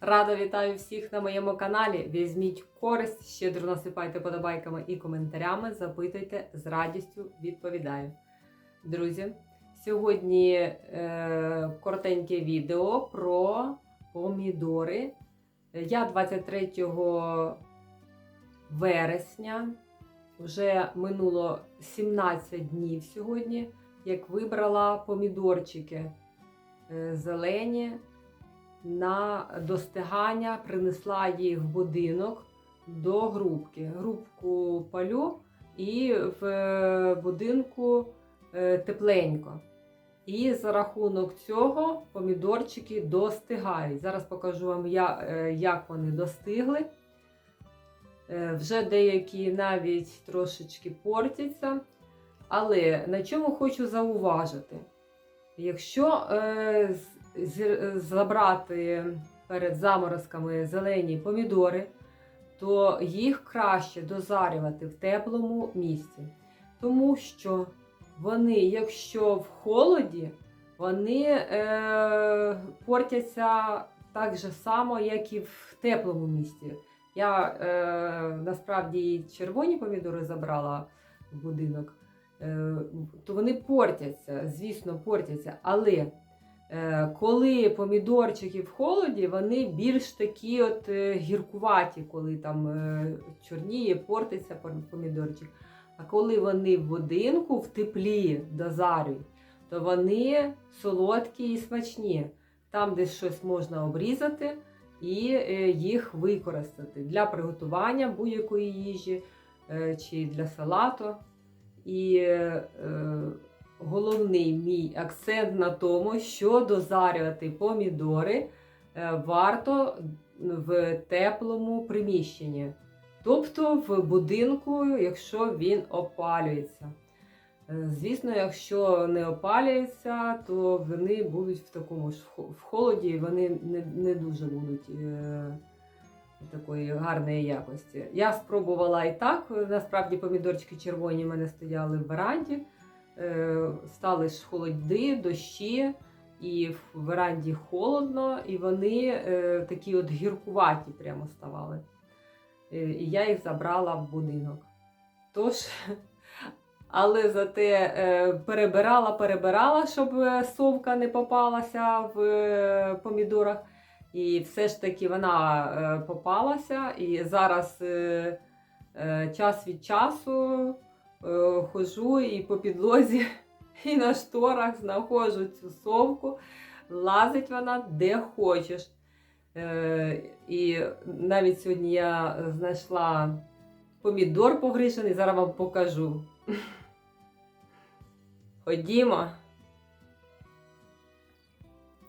Рада вітаю всіх на моєму каналі. Візьміть користь, щедро насипайте подобайками і коментарями. Запитуйте з радістю відповідаю. Друзі, сьогодні е, коротеньке відео про помідори. Я 23 вересня, вже минуло 17 днів сьогодні, як вибрала помідорчики е, зелені на достигання, принесла їх в будинок до грубки. Грубку палю і в е, будинку е, тепленько. І за рахунок цього помідорчики достигають. Зараз покажу вам, е, як вони достигли. Вже деякі навіть трошечки портяться. Але на чому хочу зауважити? Якщо забрати перед заморозками зелені помідори, то їх краще дозарювати в теплому місці. Тому що вони, якщо в холоді, вони е, портяться так же само, як і в теплому місці. Я е, насправді і червоні помідори забрала в будинок, е, то вони портяться, звісно, портяться. Але коли помідорчики в холоді, вони більш такі от е, гіркуваті, коли там е, чорніє, портиться помідорчик. А коли вони в будинку в теплі дозарюють, то вони солодкі і смачні. Там десь щось можна обрізати і е, їх використати для приготування будь-якої їжі е, чи для салату. І е, головний мій акцент на тому, що дозарювати помідори е, варто в теплому приміщенні. Тобто в будинку, якщо він опалюється. Е, Звісно, якщо не опалюється, то вони будуть в такому ж в холоді, вони не, не дуже будуть е, такої гарної якості. Я спробувала і так. Насправді помідорчики червоні в мене стояли в веранді. Е, стали ж холоди, дощі, і в веранді холодно, і вони е, такі от гіркуваті прямо ставали. Е, І я їх забрала в будинок. Тож, але зате перебирала, перебирала, щоб совка не попалася в помідорах. І все ж таки вона попалася. І зараз час від часу е, ходжу і по підлозі, і на шторах знаходжу цю совку. Лазить вона де хочеш. Е, і навіть сьогодні я знайшла помідор погрішений, зараз вам покажу. Ходімо.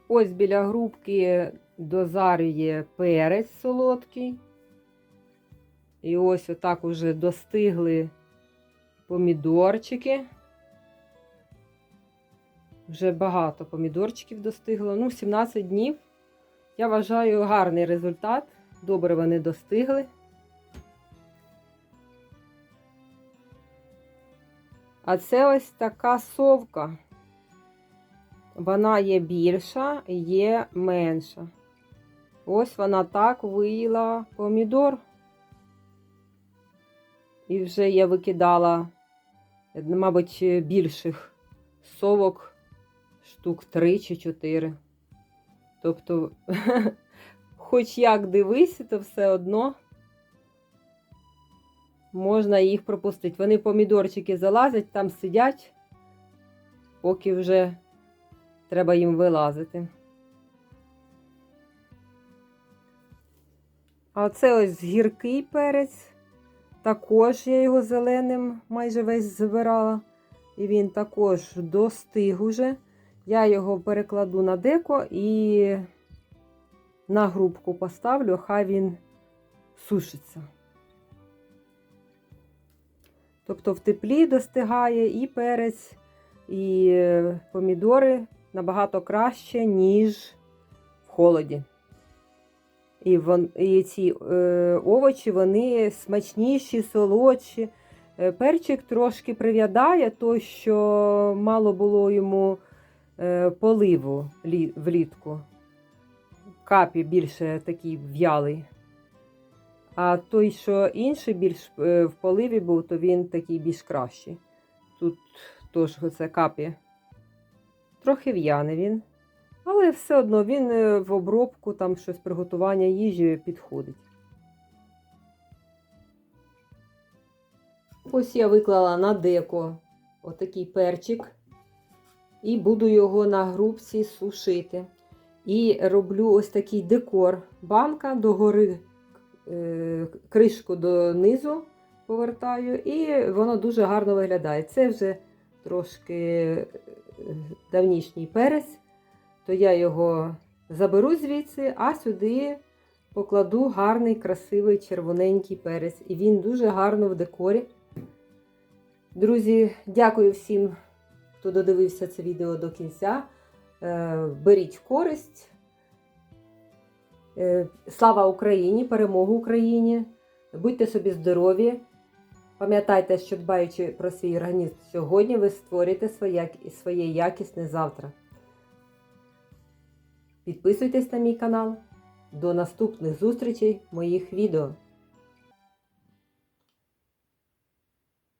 Ось біля грубки дозарює перець солодкий. І ось отак уже достигли помідорчики. Вже багато помідорчиків достигло. Ну, 17 днів. Я вважаю гарний результат. Добре вони достигли. А це ось така совка. Вона є більша, є менша. Ось вона так виїла помідор. І вже я викидала, мабуть, більших совок штук 3 чи 4. Тобто, хоч як дивися, то все одно можна їх пропустити. Вони помідорчики залазять, там сидять, поки вже треба їм вилазити. А це ось гіркий перець. Також я його зеленим майже весь збирала. І він також достиг уже. Я його перекладу на деко і на грубку поставлю, хай він сушиться. Тобто в теплі достигає і перець, і е, помідори набагато краще, ніж в холоді. І, вон, і ці е, овочі вони смачніші, солодші. Е, перчик трошки прив'ядає, то що мало було йому е, поливу лі- влітку. капі більше такий в'ялий. А той, що інший більш е, в поливі був, то він такий більш кращий. Тут теж оце капі трохи в'яне він. Але все одно він е, в обробку, там щось приготування їжі підходить. Ось я виклала на деко отакий перчик. І буду його на грубці сушити. І роблю ось такий декор. Банка догори, е, кришку донизу повертаю, і воно дуже гарно виглядає. Це вже трошки е, давнішній перець, то я його заберу звідси, а сюди покладу гарний, красивий червоненький перець. І він дуже гарно в декорі. Друзі, дякую всім, хто додивився це відео до кінця. Е, Беріть користь. Е, Слава Україні! Перемогу Україні! Будьте собі здорові! Пам'ятайте, що дбаючи про свій організм сьогодні, ви створюєте своє, своє якісне завтра. Підписуйтесь на мій канал. До наступних зустрічей моїх відео.